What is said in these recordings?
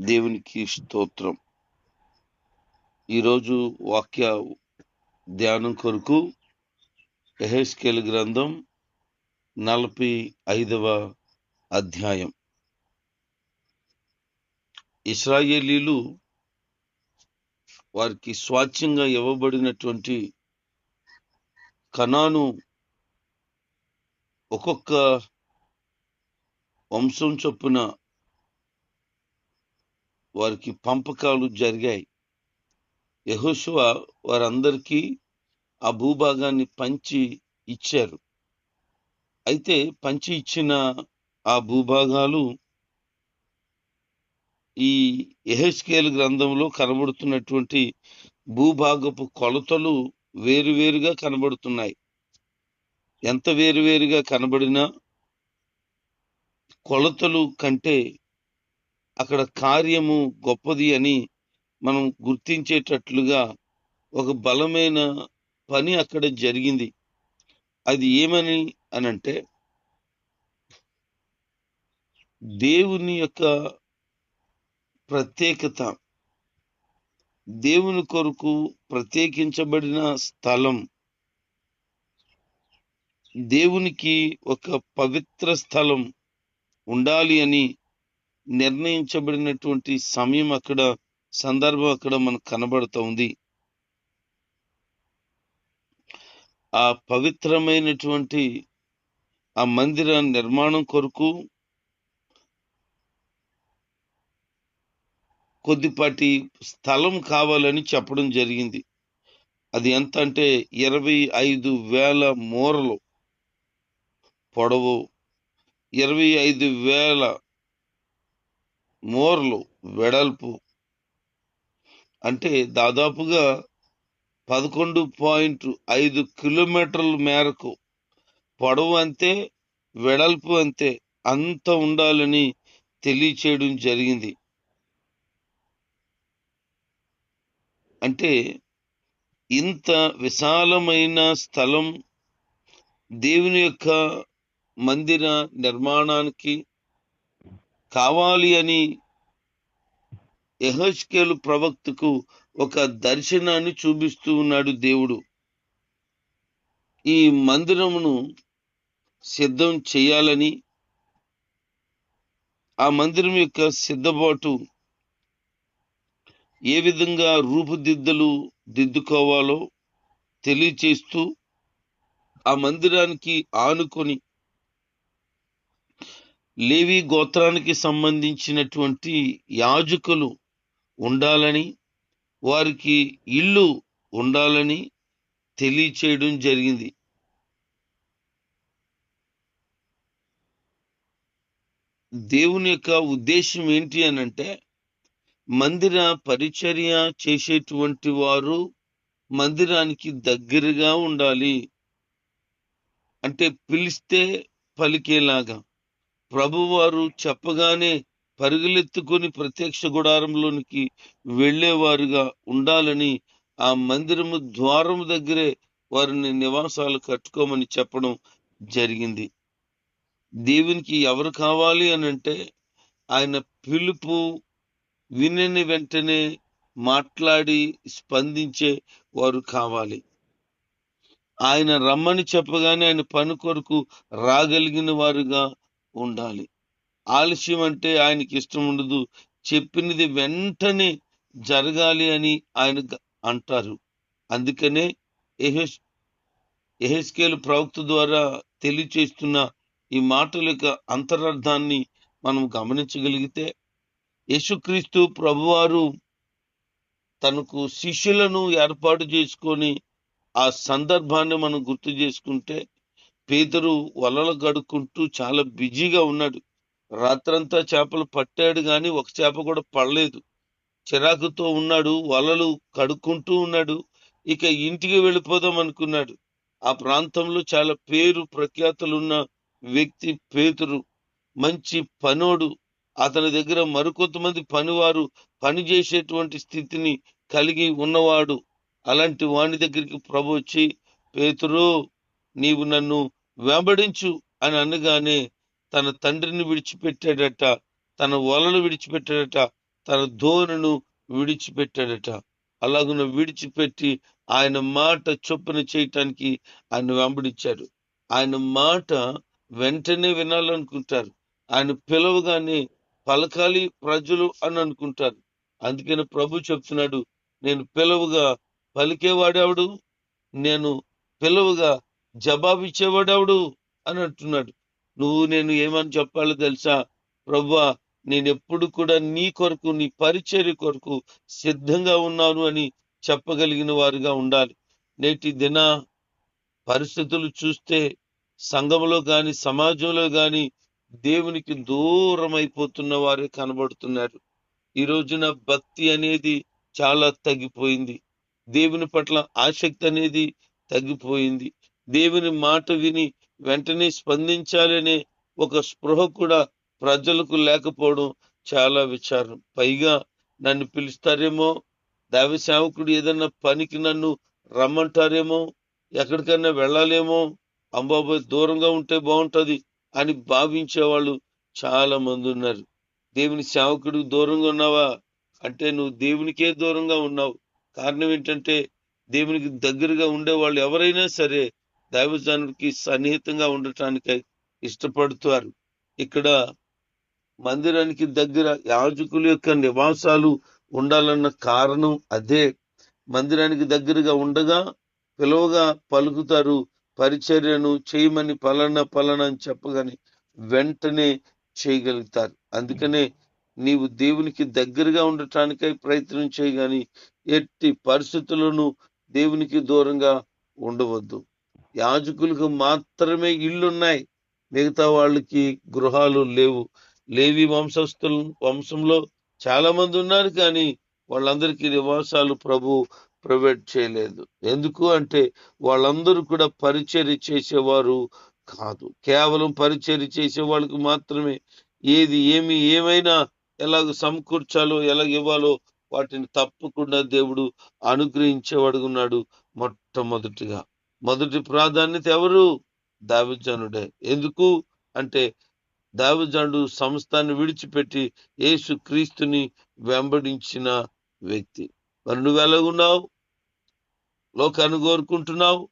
దేవునికి స్తోత్రం. ఈరోజు వాక్య ధ్యానం కొరకు ఎహెస్కేల్ గ్రంథం నలభై ఐదవ అధ్యాయం. ఇస్రాయేలీలు వారికి స్వాచ్ఛంగా ఇవ్వబడినటువంటి కణాను ఒక్కొక్క వంశం చొప్పున వారికి పంపకాలు జరిగాయి. యహోశువ వారందరికీ ఆ భూభాగాన్ని పంచి ఇచ్చారు. అయితే పంచి ఇచ్చిన ఆ భూభాగాలు ఈ ఎహెస్కేల్ గ్రంథంలో కనబడుతున్నటువంటి భూభాగపు కొలతలు వేరువేరుగా కనబడుతున్నాయి. ఎంత వేరువేరుగా కనబడినా కొలతలు కంటే అక్కడ కార్యము గొప్పది అని మనం గుర్తించేటట్లుగా ఒక బలమైన పని అక్కడ జరిగింది. అది ఏమని అనంటే దేవుని యొక్క ప్రత్యేకత దేవుని కొరకు ప్రత్యేకించబడిన స్థలం దేవునికి ఒక పవిత్ర స్థలం ఉండాలి అని నిర్ణయించబడినటువంటి సమయం అక్కడ సందర్భం అక్కడ మనకు కనబడుతోంది. ఆ పవిత్రమైనటువంటి ఆ మందిర నిర్మాణం కొరకు కొద్దిపాటి స్థలం కావాలని చెప్పడం జరిగింది. అది ఎంత అంటే ఇరవై ఐదు వేల మూరలు పొడవు. ఇరవై ఐదు వేల మోర్లు వెడల్పు అంటే దాదాపుగా పదకొండు పాయింట్ ఐదు కిలోమీటర్ల మేరకు పొడవు అంతే వెడల్పు అంతే అంత ఉండాలని తెలియచేయడం జరిగింది. అంటే ఇంత విశాలమైన స్థలం దేవుని యొక్క మందిర నిర్మాణానికి కావాలి అని యహస్కేలు ప్రవక్తకు ఒక దర్శనాన్ని చూపిస్తూ ఉన్నాడు దేవుడు. ఈ మందిరమును సిద్ధం చేయాలని ఆ మందిరం యొక్క సిద్ధపాటు ఏ విధంగా రూపుదిద్దలు దిద్దుకోవాలో తెలియచేస్తూ ఆ మందిరానికి ఆనుకొని లేవి గోత్రానికి సంబంధించినటువంటి యాజకులు ఉండాలని వారికి ఇల్లు ఉండాలని తెలియచేయడం జరిగింది. దేవుని యొక్క ఉద్దేశం ఏంటి అని అంటే మందిర పరిచర్య చేసేటువంటి వారు మందిరానికి దగ్గరగా ఉండాలి. అంటే పిలిస్తే పలికేలాగా. ప్రభువారు చెప్పగానే పరుగులెత్తుకొని ప్రత్యక్ష గుడారంలోనికి వెళ్ళేవారుగా ఉండాలని ఆ మందిరము ద్వారం దగ్గరే వారిని నివాసాలు కట్టుకోమని చెప్పడం జరిగింది. దేవునికి ఎవరు కావాలి అని అంటే ఆయన పిలుపు వినని వెంటనే మాట్లాడి స్పందించే వారు కావాలి. ఆయన రమ్మని చెప్పగానే ఆయన పని కొరకు రాగలిగిన వారుగా ఉండాలి. ఆలస్యం అంటే ఆయనకి ఇష్టం ఉండదు. చెప్పినది వెంటనే జరగాలి అని ఆయన అంటారు. అందుకనే ఎహెస్ ఎహెస్కేలు ప్రవక్త ద్వారా తెలియచేస్తున్న ఈ మాటల యొక్క అంతరార్థాన్ని మనం గమనించగలిగితే యేసుక్రీస్తు ప్రభువారు తనకు శిష్యులను ఏర్పాటు చేసుకొని ఆ సందర్భాన్ని మనం గుర్తు చేసుకుంటే పేదరు వలలు గడుక్కుంటూ చాలా బిజీగా ఉన్నాడు. రాత్రంతా చేపలు పట్టాడు కానీ ఒక చేప కూడా పడలేదు. చిరాకుతో ఉన్నాడు వలలు కడుక్కుంటూ ఉన్నాడు. ఇక ఇంటికి వెళ్ళిపోదాం అనుకున్నాడు. ఆ ప్రాంతంలో చాలా పేరు ప్రఖ్యాతులున్న వ్యక్తి పేతురు. మంచి పనోడు. అతని దగ్గర మరికొంతమంది పనివారు పనిచేసేటువంటి స్థితిని కలిగి ఉన్నవాడు. అలాంటి వాని దగ్గరికి ప్రభు వచ్చి పేతురు నీవు నన్ను వెంబడించు అని అనగానే తన తండ్రిని విడిచిపెట్టాడట తన వలలు విడిచిపెట్టాడట తన ధోరణను విడిచిపెట్టాడట. అలాగున విడిచిపెట్టి ఆయన మాట చొప్పున చేయటానికి ఆయన వెంబడించాడు. ఆయన మాట వెంటనే వినాలనుకుంటారు. ఆయన పిలవగానే పలకాలి ప్రజలు అని అనుకుంటారు. అందుకని ప్రభు చెప్తున్నాడు నేను పిలవగా పలికేవాడేవాడు? నేను పిలవగా జవాబిచ్చేవాడెవడు అని అంటున్నాడు. నువ్వు నేను ఏమని చెప్పాలో తెలుసా? ప్రవ్వా నేను ఎప్పుడు కూడా నీ కొరకు నీ పరిచర్య కొరకు సిద్ధంగా ఉన్నాను అని చెప్పగలిగిన వారుగా ఉండాలి. నేటి దిన పరిస్థితులు చూస్తే సంఘంలో కానీ సమాజంలో కానీ దేవునికి దూరం అయిపోతున్న వారే కనబడుతున్నారు. ఈ రోజున భక్తి అనేది చాలా తగ్గిపోయింది. దేవుని పట్ల ఆసక్తి అనేది తగ్గిపోయింది. దేవుని మాట విని వెంటనే స్పందించాలనే ఒక స్పృహ కూడా ప్రజలకు లేకపోవడం చాలా విచారం. పైగా నన్ను పిలుస్తారేమో? దైవ సేవకుడు ఏదన్నా పనికి నన్ను రమ్మంటారేమో? ఎక్కడికైనా వెళ్ళాలేమో? అంబాబాయ్ దూరంగా ఉంటే బాగుంటుంది అని భావించే వాళ్ళు చాలా మంది ఉన్నారు. దేవుని సేవకుడు దూరంగా ఉన్నావా? అంటే నువ్వు దేవునికే దూరంగా ఉన్నావు. కారణం ఏంటంటే దేవునికి దగ్గరగా ఉండే వాళ్ళు ఎవరైనా సరే దైవజనుడికి సన్నిహితంగా ఉండటానికై ఇష్టపడుతారు ఇక్కడ మందిరానికి దగ్గర యాజకుల యొక్క నివాసాలు ఉండాలన్న కారణం అదే. మందిరానికి దగ్గరగా ఉండగా పిలువగా పలుకుతారు పరిచర్యను చేయమని పలానా పలానా అని చెప్పగానే వెంటనే చేయగలుగుతారు. అందుకనే నీవు దేవునికి దగ్గరగా ఉండటానికై ప్రయత్నం చేయగాని ఎట్టి పరిస్థితులను దేవునికి దూరంగా ఉండవద్దు. యాజకులకు మాత్రమే ఇళ్ళున్నాయి. మిగతా వాళ్ళకి గృహాలు లేవు. లేవి వంశస్థుల వంశంలో చాలా మంది ఉన్నారు కానీ వాళ్ళందరికీ నివాసాలు ప్రభు ప్రొవైడ్ చేయలేదు. ఎందుకు అంటే వాళ్ళందరూ కూడా పరిచర్య చేసేవారు కాదు. కేవలం పరిచర్య చేసే వాళ్ళకి మాత్రమే. ఏది ఏమి ఏమైనా ఎలాగ సమకూర్చాలో ఎలాగ ఇవ్వాలో వాటిని తప్పకుండా దేవుడు అనుగ్రహించేవాడుగున్నాడు మొట్టమొదటిగా. మొదటి ప్రాధాన్యత ఎవరు? దావిజనుడే ఎందుకు? అంటే దావిజనుడు సంస్థాన్ని విడిచిపెట్టి యేసు క్రీస్తుని వెంబడించిన వ్యక్తి. మరి నువ్వు ఎలాగున్నావు? లోకాన్ని కోరుకుంటున్నావు?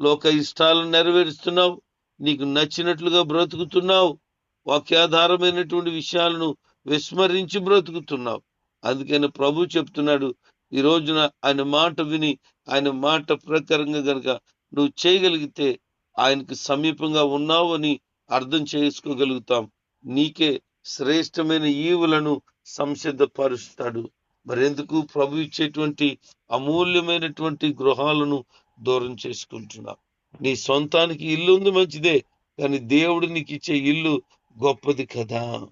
లోక ఇష్టాలను నెరవేరుస్తున్నావు? నీకు నచ్చినట్లుగా బ్రతుకుతున్నావు? వాక్యాధారమైనటువంటి విషయాలను విస్మరించి బ్రతుకుతున్నావు? అందుకని ప్రభు చెప్తున్నాడు ఈ రోజున ఆయన మాట విని ఆయన మాట ప్రకారంగా గనక నువ్వు చేయగలిగితే ఆయనకు సమీపంగా ఉన్నావు అని అర్థం చేసుకోగలుగుతాం. నీకే శ్రేష్టమైన ఈవులను సంసిద్ధపరుస్తాడు. మరెందుకు ప్రభు ఇచ్చేటువంటి అమూల్యమైనటువంటి గృహాలను దూరం చేసుకుంటున్నావు? నీ సొంతానికి ఇల్లు ఉంది మంచిదే కానీ దేవుడు నీకు ఇచ్చే ఇల్లు గొప్పది కదా.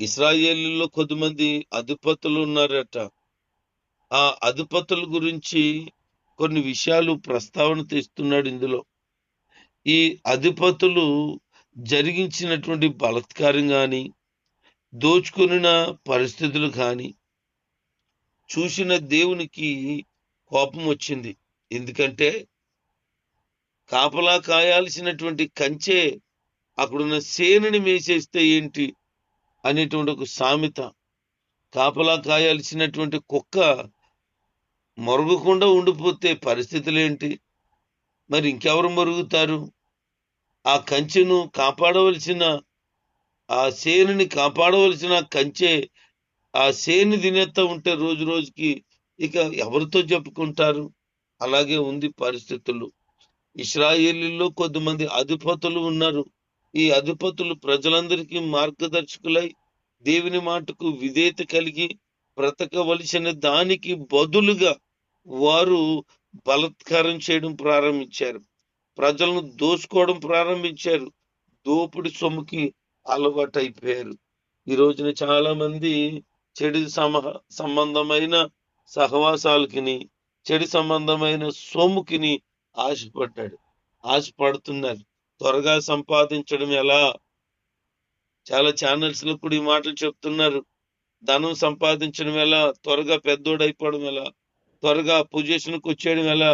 ఇస్రాయేలీలో కొద్దిమంది అధిపతులు ఉన్నారట. ఆ అధిపతుల గురించి కొన్ని విషయాలు ప్రస్తావన తెస్తున్నాడు ఇందులో. ఈ అధిపతులు జరిగించినటువంటి బలత్కారం కానీ దోచుకున్న పరిస్థితులు కానీ చూసిన దేవునికి కోపం వచ్చింది. ఎందుకంటే కాపలా కాయాల్సినటువంటి కంచె అక్కడున్న సేనని మేసేస్తే ఏంటి అనేటువంటి ఒక సామెత. కాపలా కాయాల్సినటువంటి కుక్క మరుగుకుండా ఉండిపోతే పరిస్థితులు ఏంటి మరి ఇంకెవరు మరుగుతారు? ఆ కంచెను కాపాడవలసిన ఆ సేనుని కాపాడవలసిన కంచె ఆ సేను తినేస్తా ఉంటే రోజు రోజుకి ఇక ఎవరితో చెప్పుకుంటారు? అలాగే ఉంది పరిస్థితులు. ఇస్రాయేలీలో కొద్దిమంది అధిపతులు ఉన్నారు. ఈ అధిపతులు ప్రజలందరికీ మార్గదర్శకులై దేవుని మాటకు విధేయత కలిగి బ్రతకవలసిన దానికి బదులుగా వారు బలత్కారం చేయడం ప్రారంభించారు. ప్రజలను దోచుకోవడం ప్రారంభించారు. దోపిడి సొమ్ముకి అలవాటు అయిపోయారు ఈ రోజున చాలా మంది చెడు సమహ సంబంధమైన సహవాసాలకిని చెడు సంబంధమైన సొమ్ముకిని ఆశపడ్డాడు. ఆశపడుతున్నారు. త్వరగా సంపాదించడం ఎలా? చాలా ఛానల్స్లో కూడా ఈ మాటలు చెప్తున్నారు. ధనం సంపాదించడం ఎలా? త్వరగా పెద్దోడైపోవడం ఎలా? త్వరగా పొజిషన్కు వచ్చేయడం ఎలా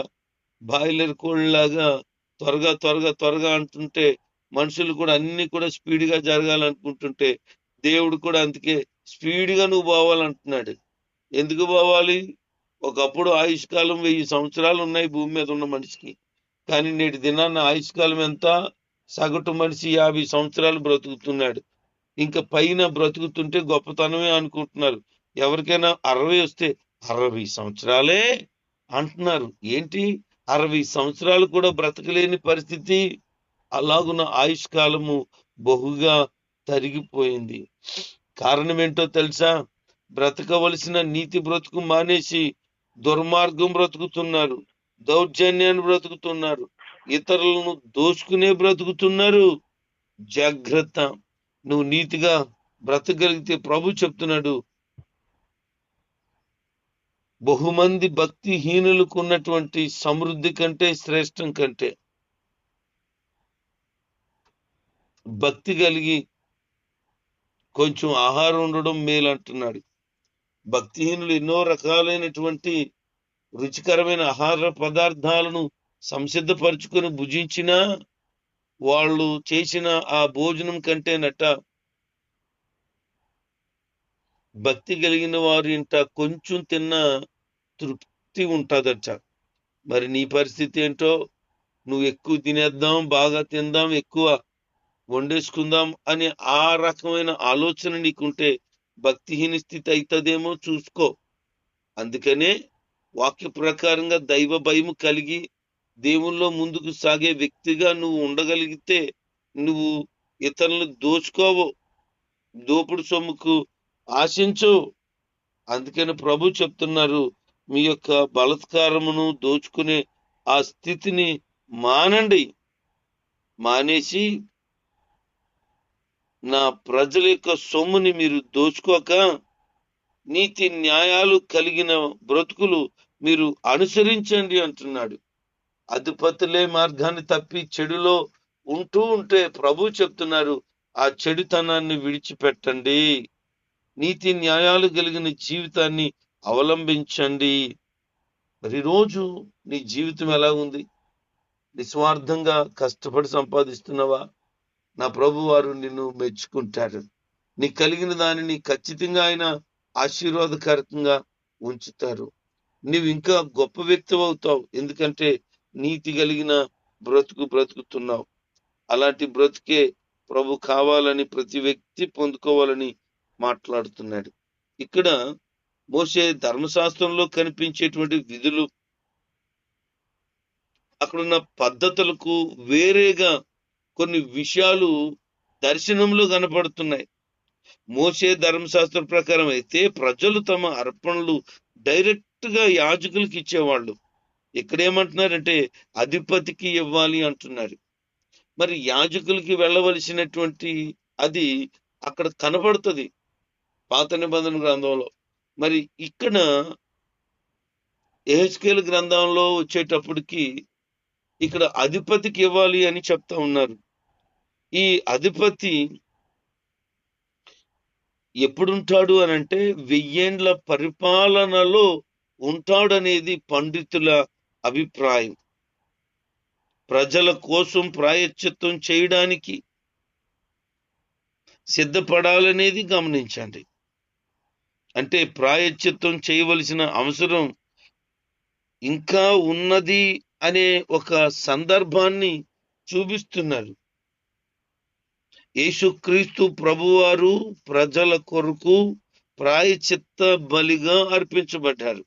బాయిలర్ కోళ్ళలాగా త్వరగా త్వరగా త్వరగా అంటుంటే మనుషులు కూడా అన్ని కూడా స్పీడ్గా జరగాలనుకుంటుంటే దేవుడు కూడా అందుకే స్పీడ్గా నువ్వు పోవాలంటున్నాడు. ఎందుకు పోవాలి? ఒకప్పుడు ఆయుష్కాలం వెయ్యి సంవత్సరాలు ఉన్నాయి భూమి మీద ఉన్న మనిషికి. కానీ నేటి దినాన్న ఆయుష్కాలం ఎంత? సగటు మనిషి యాభై సంవత్సరాలు బ్రతుకుతున్నాడు. ఇంకా పైన బ్రతుకుతుంటే గొప్పతనమే అనుకుంటున్నారు. ఎవరికైనా అరవై వస్తే అరవై సంవత్సరాలే అంటున్నారు. ఏంటి? అరవై సంవత్సరాలు కూడా బ్రతకలేని పరిస్థితి అలాగున్న ఆయుష్కాలము బహుగా తరిగిపోయింది. కారణం ఏంటో తెలుసా? బ్రతకవలసిన నీతి బ్రతుకు మానేసి దుర్మార్గం బ్రతుకుతున్నారు దౌర్జన్యాన్ని బ్రతుకుతున్నారు ఇతరులను దోచుకునే బ్రతుకుతున్నారు. జాగ్రత్త నువ్వు నీతిగా బ్రతకగలిగితే ప్రభు చెప్తున్నాడు బహుమంది భక్తిహీనులకు ఉన్నటువంటి సమృద్ధి కంటే శ్రేష్టం కంటే భక్తి కలిగి కొంచెం ఆహారం ఉండడం మేలు అంటున్నాడు భక్తిహీనులు ఎన్నో రకాలైనటువంటి రుచికరమైన ఆహార పదార్థాలను సంసిద్ధపరుచుకొని భుజించినా వాళ్ళు చేసిన ఆ భోజనం కంటే నట భక్తి కలిగిన వారు ఇంట కొంచెం తిన్న తృప్తి ఉంటుందట. మరి నీ పరిస్థితి ఏంటో? నువ్వు ఎక్కువ తినేద్దాం బాగా తిందాం ఎక్కువ వండేసుకుందాం అనే ఆ రకమైన ఆలోచన నీకుంటే భక్తిహీన స్థితి అవుతుందేమో చూసుకో. అందుకనే వాక్య ప్రకారంగా దైవ భయం కలిగి దేవుల్లో ముందుకు సాగే వ్యక్తిగా నువ్వు ఉండగలిగితే నువ్వు ఇతరులను దోచుకోవు. దోపుడు సొమ్ముకు ఆశించు. అందుకని ప్రభు చెప్తున్నారు మీ యొక్క బలత్కారమును దోచుకునే ఆ స్థితిని మానండి. మానేసి నా ప్రజల యొక్క సొమ్ముని మీరు దోచుకోక నీతి న్యాయాలు కలిగిన బ్రతుకులు మీరు అనుసరించండి అంటున్నాడు. అధిపతులే మార్గాన్ని తప్పి చెడులో ఉంటూ ఉంటే ప్రభు చెప్తున్నారు ఆ చెడుతనాన్ని విడిచిపెట్టండి. నీతి న్యాయాలు కలిగిన జీవితాన్ని అవలంబించండి. మరి రోజు నీ జీవితం ఎలా ఉంది? నిస్వార్థంగా కష్టపడి సంపాదిస్తున్నావా? నా ప్రభు వారు నిన్ను మెచ్చుకుంటారు. నీ కలిగిన దానిని ఖచ్చితంగా ఆయన ఆశీర్వాదకరకంగా ఉంచుతారు. నీవు ఇంకా గొప్ప వ్యక్తి అవుతావు. ఎందుకంటే నీతి కలిగిన బ్రతుకు బ్రతుకుతున్నావు. అలాంటి బ్రతుకే ప్రభు కావాలని ప్రతి వ్యక్తి పొందుకోవాలని మాట్లాడుతున్నాడు. ఇక్కడ మోసే ధర్మశాస్త్రంలో కనిపించేటువంటి విధులు అక్కడున్న పద్ధతులకు వేరేగా కొన్ని విషయాలు దర్శనంలో కనపడుతున్నాయి. మోసే ధర్మశాస్త్రం ప్రకారం అయితే ప్రజలు తమ అర్పణలు డైరెక్ట్గా యాజకులకి ఇచ్చేవాళ్ళు. ఇక్కడ ఏమంటున్నారంటే అధిపతికి ఇవ్వాలి అంటున్నారు. మరి యాజకులకి వెళ్ళవలసినటువంటి అది అక్కడ కనబడుతుంది. పాత నిబంధన గ్రంథంలో. మరి ఇక్కడ ఎహెచ్కేల్ గ్రంథంలో వచ్చేటప్పటికి ఇక్కడ అధిపతికి ఇవ్వాలి అని చెప్తా ఉన్నారు. ఈ అధిపతి ఎప్పుడుంటాడు అని అంటే వెయ్యేండ్ల పరిపాలనలో ఉంటాడనేది పండితుల అభిప్రాయం. ప్రజల కోసం ప్రాయశ్చిత్తం చేయడానికి సిద్ధపడాలనేది గమనించండి. అంటే ప్రాయశ్చిత్తం చేయవలసిన అవసరం ఇంకా ఉన్నది అనే ఒక సందర్భాన్ని చూపిస్తున్నారు. యేసుక్రీస్తు ప్రభువారు ప్రజల కొరకు ప్రాయచిత్త బలిగా అర్పించబడ్డారు.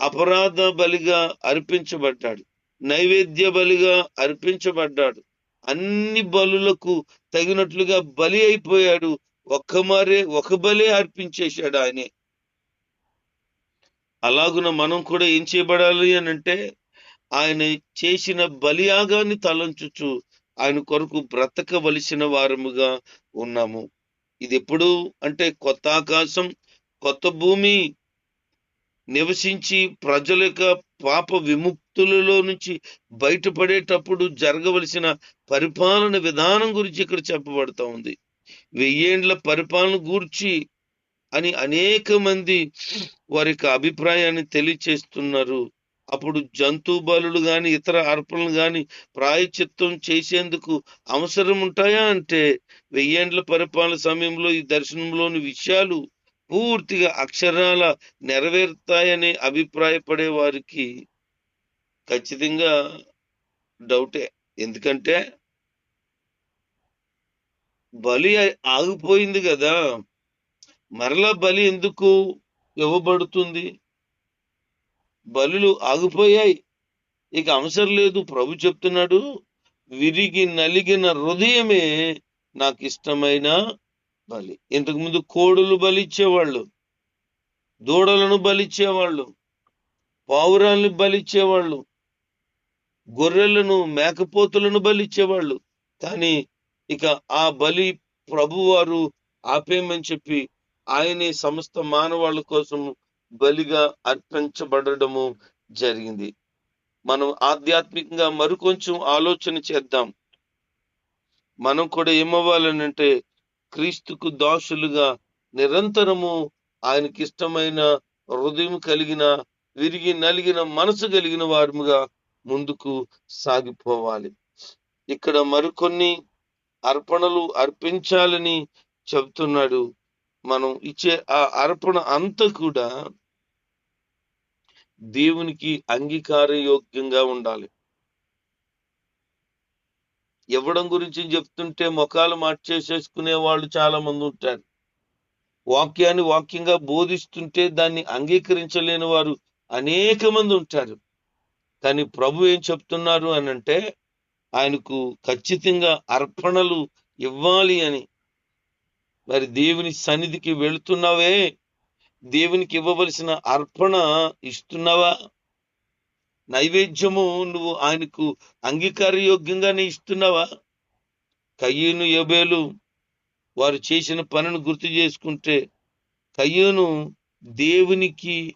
అపరాధ బలిగా అర్పించబడ్డాడు. నైవేద్య బలిగా అర్పించబడ్డాడు. అన్ని బలులకు తగినట్లుగా బలి అయిపోయాడు ఒక్క మారే ఒక బలే అర్పించేశాడు ఆయనే. అలాగున మనం కూడా ఏం చేయబడాలి అని అంటే ఆయన చేసిన బలియాగాన్ని తలంచుచు ఆయన కొరకు బ్రతకవలసిన వారముగా ఉన్నాము. ఇది ఎప్పుడు అంటే కొత్త ఆకాశం కొత్త భూమి నివసించి ప్రజల యొక్క పాప విముక్తులలో నుంచి బయటపడేటప్పుడు జరగవలసిన పరిపాలన విధానం గురించి ఇక్కడ చెప్పబడతా ఉంది. వెయ్యేండ్ల పరిపాలన గూర్చి అని అనేక మంది వారి యొక్క అభిప్రాయాన్ని తెలియచేస్తున్నారు. అప్పుడు జంతు బలులు గాని ఇతర అర్పణలు గాని ప్రాయచిత్తం చేసేందుకు అవసరం ఉంటాయా అంటే వెయ్యేండ్ల పరిపాలన సమయంలో ఈ దర్శనంలోని విషయాలు పూర్తిగా అక్షరాల నెరవేరుతాయని అభిప్రాయపడే వారికి ఖచ్చితంగా డౌటే. ఎందుకంటే బలి ఆగిపోయింది కదా మరలా బలి ఎందుకు ఇవ్వబడుతుంది? బలులు ఆగిపోయాయి. ఇక అవసరం లేదు ప్రభు చెప్తున్నాడు విరిగి నలిగిన హృదయమే నాకు ఇష్టమైన బలి. ఇంతకు ముందు కోడులు బలిచ్చేవాళ్ళు దూడలను బలిచ్చేవాళ్ళు పావురాల్ని బలిచ్చేవాళ్ళు గొర్రెలను మేకపోతులను బలిచ్చేవాళ్ళు. కానీ ఇక ఆ బలి ప్రభువారు ఆపేయమని చెప్పి ఆయనే సమస్త మానవాళి కోసం బలిగా అర్పించబడము జరిగింది. మనం ఆధ్యాత్మికంగా మరికొంచెం ఆలోచన చేద్దాం. మనం కూడా ఏమవ్వాలనంటే క్రీస్తుకు దాసులుగా నిరంతరము ఆయనకి ఇష్టమైన హృదయం కలిగిన విరిగి నలిగిన మనసు కలిగిన వారముగా ముందుకు సాగిపోవాలి. ఇక్కడ మరికొన్ని అర్పణలు అర్పించాలని చెప్తున్నాడు. మనం ఇచ్చే ఆ అర్పణ అంతా కూడా దేవునికి అంగీకారయోగ్యంగా ఉండాలి. ఇవ్వడం గురించి చెప్తుంటే ముఖాలు మార్చేసేసుకునే వాళ్ళు చాలా మంది ఉంటారు. వాక్యాన్ని వాక్యంగా బోధిస్తుంటే దాన్ని అంగీకరించలేని వారు అనేక మంది ఉంటారు. కానీ ప్రభు ఏం చెప్తున్నారు అని అంటే ఆయనకు ఖచ్చితంగా అర్పణలు ఇవ్వాలి అని. మరి దేవుని సన్నిధికి వెళుతున్నావే? దేవునికి ఇవ్వవలసిన అర్పణ ఇస్తున్నావా? నైవేద్యము నువ్వు ఆయనకు అంగీకారయోగ్యంగానే ఇస్తున్నావా? కయ్యూను ఎబేలు వారు చేసిన పనిని గుర్తు చేసుకుంటే కయ్యూను దేవునికి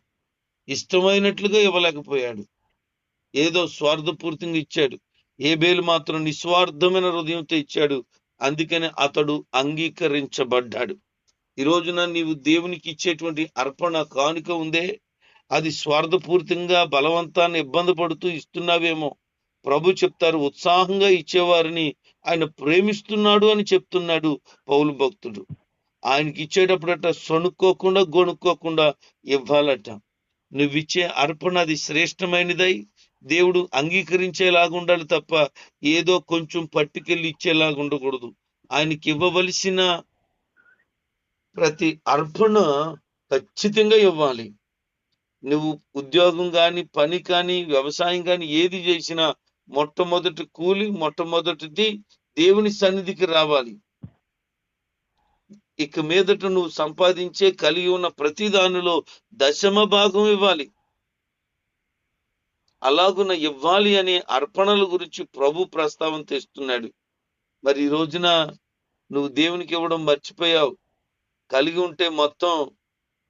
ఇష్టమైనట్లుగా ఇవ్వలేకపోయాడు. ఏదో స్వార్థపూర్తిగా ఇచ్చాడు. ఏబేలు మాత్రం నిస్వార్థమైన హృదయంతో ఇచ్చాడు. అందుకని అతడు అంగీకరించబడ్డాడు. ఈ రోజున నీవు దేవునికి ఇచ్చేటువంటి అర్పణ కానుక ఉందే. అది స్వార్థపూరితంగా బలవంతాన్ని ఇబ్బంది పడుతూ ఇస్తున్నావేమో. ప్రభు చెప్తారు ఉత్సాహంగా ఇచ్చేవారిని ఆయన ప్రేమిస్తున్నాడు అని చెప్తున్నాడు పౌలు భక్తుడు. ఆయనకి ఇచ్చేటప్పుడట సొనుక్కోకుండా గొనుక్కోకుండా ఇవ్వాలట. నువ్విచ్చే అర్పణ అది శ్రేష్టమైనదై దేవుడు అంగీకరించేలాగా ఉండాలి తప్ప ఏదో కొంచెం పట్టుకెళ్ళి ఇచ్చేలాగా ఉండకూడదు ఆయనకి ఇవ్వవలసిన ప్రతి అర్పణ ఖచ్చితంగా ఇవ్వాలి. నువ్వు ఉద్యోగం కానీ పని కానీ వ్యవసాయం కానీ ఏది చేసినా మొట్టమొదటి కూలి మొట్టమొదటిది దేవుని సన్నిధికి రావాలి. ఇక మీదట నువ్వు సంపాదించే కలిగి ఉన్న ప్రతి దానిలో దశమ భాగం ఇవ్వాలి. అలాగున ఇవ్వాలి అనే అర్పణల గురించి ప్రభు ప్రస్తావన తెస్తున్నాడు. మరి ఈ రోజున నువ్వు దేవునికి ఇవ్వడం మర్చిపోయావు. కలిగి ఉంటే మొత్తం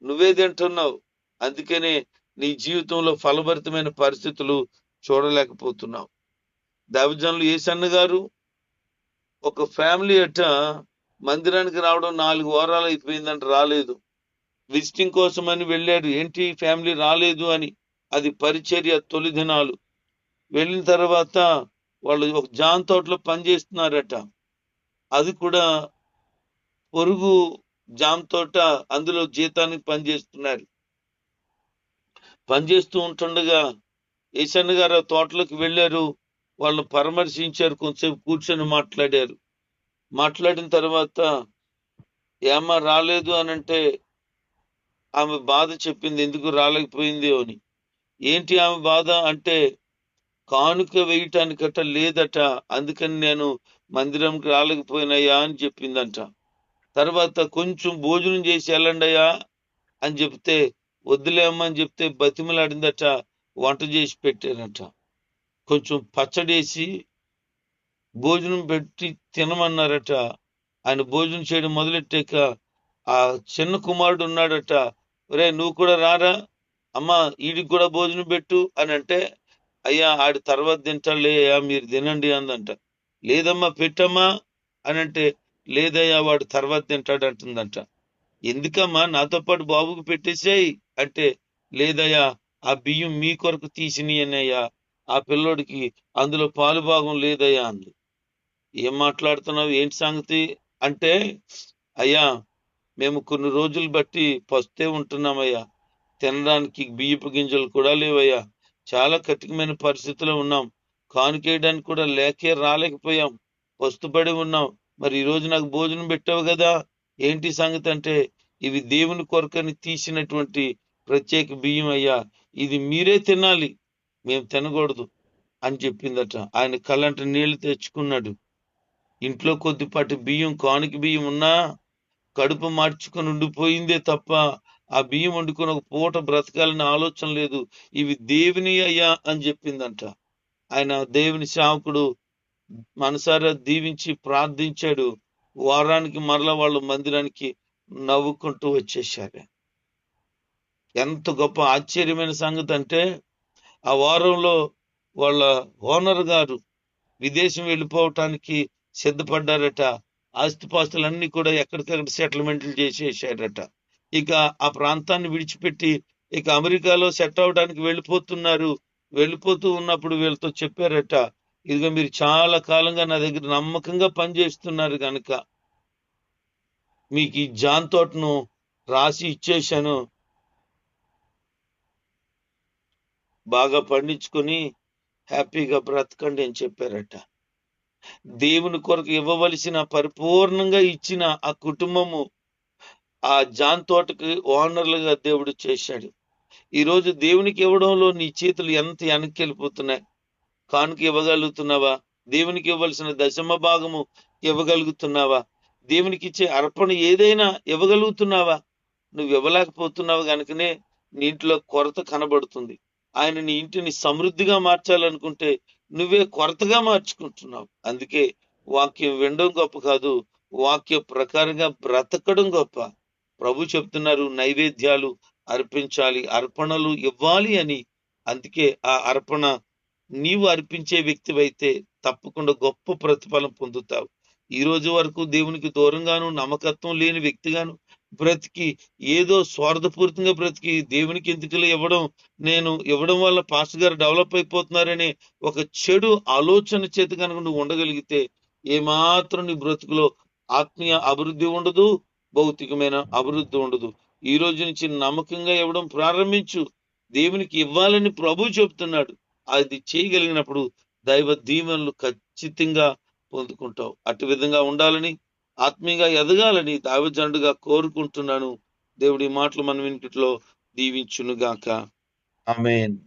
నువ్వే తింటున్నావు. అందుకనే నీ జీవితంలో ఫలభరితమైన పరిస్థితులు చూడలేకపోతున్నావు. దైవజనులు ఏసన్న గారు ఒక ఫ్యామిలీ అట్ట మందిరానికి రావడం నాలుగు వారాలు అయిపోయిందంట రాలేదు. విజిటింగ్ కోసం అని వెళ్ళాడు ఏంటి ఫ్యామిలీ రాలేదు అని. అది పరిచర్య తొలి దినాలు. వెళ్ళిన తర్వాత వాళ్ళు ఒక జాన్ తోటలో పనిచేస్తున్నారట అది కూడా పొరుగు జామ్ తోట అందులో జీతానికి పనిచేస్తున్నారు పనిచేస్తూ ఉంటుండగా ఈశన్న గారు ఆ తోటలోకి వెళ్ళారు. వాళ్ళని పరామర్శించారు. కొంచెంసేపు కూర్చొని మాట్లాడారు. మాట్లాడిన తర్వాత ఏమా రాలేదు అని అంటే ఆమె బాధ చెప్పింది. ఎందుకు రాలేకపోయింది అని. ఏంటి ఆమె బాధ అంటే కానుక వేయటానికట లేదట అందుకని నేను మందిరంకి రాలేకపోయినాయా అని చెప్పిందంట. తర్వాత కొంచెం భోజనం చేసి వెళ్ళండియా అని చెప్తే వద్దులేమ్మని చెప్తే బతిమలాడిందట వంట చేసి పెట్టారట. కొంచెం పచ్చడేసి భోజనం పెట్టి తినమన్నారట. ఆయన భోజనం చేయడం మొదలెట్టాక ఆ చిన్న కుమారుడు ఉన్నాడట రే నువ్వు కూడా రారా? అమ్మా ఈడికి కూడా భోజనం పెట్టు అని అంటే అయ్యా ఆడి తర్వాత తింటాడు అయ్యా మీరు తినండి అందంట. లేదమ్మా పెట్టమ్మా అని అంటే లేదయ్యా వాడు తర్వాత తింటాడు అంటుందంట. ఎందుకమ్మా నాతో పాటు బాబుకు పెట్టేసేయి అంటే లేదయ్యా ఆ బియ్యం మీ కొరకు తీసినయ్యా ఆ పిల్లోడికి అందులో పాలు భాగం లేదయ్యా అంది. ఏం మాట్లాడుతున్నావు ఏంటి సంగతి? అంటే అయ్యా మేము కొన్ని రోజులు బట్టి పస్తే ఉంటున్నామయ్యా. తినడానికి బియ్యపు గింజలు కూడా లేవయ్యా. చాలా కఠినమైన పరిస్థితిలో ఉన్నాం. కానుకేయడానికి కూడా లేకే రాలేకపోయాం. పస్తుపడి ఉన్నాం. మరి ఈ రోజు నాకు భోజనం పెట్టావు కదా. ఏంటి సంగతి అంటే ఇవి దేవుని కొరకని తీసినటువంటి ప్రత్యేక బియ్యం అయ్యా. ఇది మీరే తినాలి. మేము తినకూడదు అని చెప్పిందట. ఆయన కళ్ళంట నీళ్ళు తెచ్చుకున్నాడు. ఇంట్లో కొద్దిపాటి బియ్యం కానుక బియ్యం ఉన్నా కడుపు మార్చుకొని ఉండిపోయిందే తప్ప ఆ బియ్యం వండుకొని ఒక పూట బ్రతకాలని ఆలోచన లేదు. ఇవి దేవుని అయ్యా అని చెప్పిందంట. ఆయన దేవుని సేవకుడు మనసారా దీవించి ప్రార్థించాడు. వారానికి మరల వాళ్ళు మందిరానికి నవ్వుకుంటూ వచ్చేసారు ఎంత గొప్ప ఆశ్చర్యమైన సంగతి అంటే ఆ వారంలో వాళ్ళ ఓనర్ గారు విదేశం వెళ్ళిపోవటానికి సిద్ధపడ్డారట. ఆస్తిపాస్తులన్నీ కూడా ఎక్కడికక్కడ సెటిల్మెంట్లు చేసేసారట. ఇక ఆ ప్రాంతాన్ని విడిచిపెట్టి ఇక అమెరికాలో సెట్ అవడానికి వెళ్ళిపోతున్నారు. వెళ్ళిపోతూ ఉన్నప్పుడు వీళ్ళతో చెప్పారట ఇదిగో మీరు చాలా కాలంగా నా దగ్గర నమ్మకంగా పనిచేస్తున్నారు కనుక మీకు ఈ జాన్ తోటను రాసి ఇచ్చేశాను. బాగా పండించుకొని హ్యాపీగా బ్రతకండి అని చెప్పారట. దేవుని కొరకు ఇవ్వవలసిన పరిపూర్ణంగా ఇచ్చిన ఆ కుటుంబము ఆ జాన్ తోటకి ఓనర్లుగా దేవుడు చేశాడు. ఈ రోజు దేవునికి ఇవ్వడంలో నీ చేతులు ఎంత వెనక్కి వెళ్ళిపోతున్నాయి కానుక ఇవ్వగలుగుతున్నావా? దేవునికి ఇవ్వాల్సిన దశమ భాగము ఇవ్వగలుగుతున్నావా? దేవునికి ఇచ్చే అర్పణ ఏదైనా ఇవ్వగలుగుతున్నావా? నువ్వు ఇవ్వలేకపోతున్నావు కనుకనే నీ ఇంట్లో కొరత కనబడుతుంది. ఆయన నీ ఇంటిని సమృద్ధిగా మార్చాలనుకుంటే నువ్వే కొరతగా మార్చుకుంటున్నావు. అందుకే వాక్యం వినడం గొప్ప కాదు వాక్య ప్రకారంగా బ్రతకడం గొప్ప. ప్రభు చెప్తున్నారు నైవేద్యాలు అర్పించాలి అర్పణలు ఇవ్వాలి అని. అందుకే ఆ అర్పణ నీవు అర్పించే వ్యక్తివైతే తప్పకుండా గొప్ప ప్రతిఫలం పొందుతావు. ఈ రోజు వరకు దేవునికి దూరంగాను నమ్మకత్వం లేని వ్యక్తిగాను బ్రతికి ఏదో స్వార్థపూరితంగా బ్రతికి దేవునికి ఎందుకులే ఇవ్వడం నేను ఇవ్వడం వల్ల పాస్టర్ గారు డెవలప్ అయిపోతున్నారనే ఒక చెడు ఆలోచన చేత కనుక నువ్వు ఉండగలిగితే ఏమాత్రం నీ బ్రతుకులో ఆత్మీయ అభివృద్ధి ఉండదు భౌతికమైన అభివృద్ధి ఉండదు. ఈ రోజు నుంచి నమ్మకంగా ఇవ్వడం ప్రారంభించు. దేవునికి ఇవ్వాలని ప్రభు చెప్తున్నాడు. అది చేయగలిగినప్పుడు దైవ దీవెనలు ఖచ్చితంగా పొందుకుంటావు. అటు విధంగా ఉండాలని ఆత్మీయంగా ఎదగాలని దావజండుగా కోరుకుంటున్నాను. దేవుడి మాటలు మన వినికిట్లో దీవించునుగాక. ఆమెన్.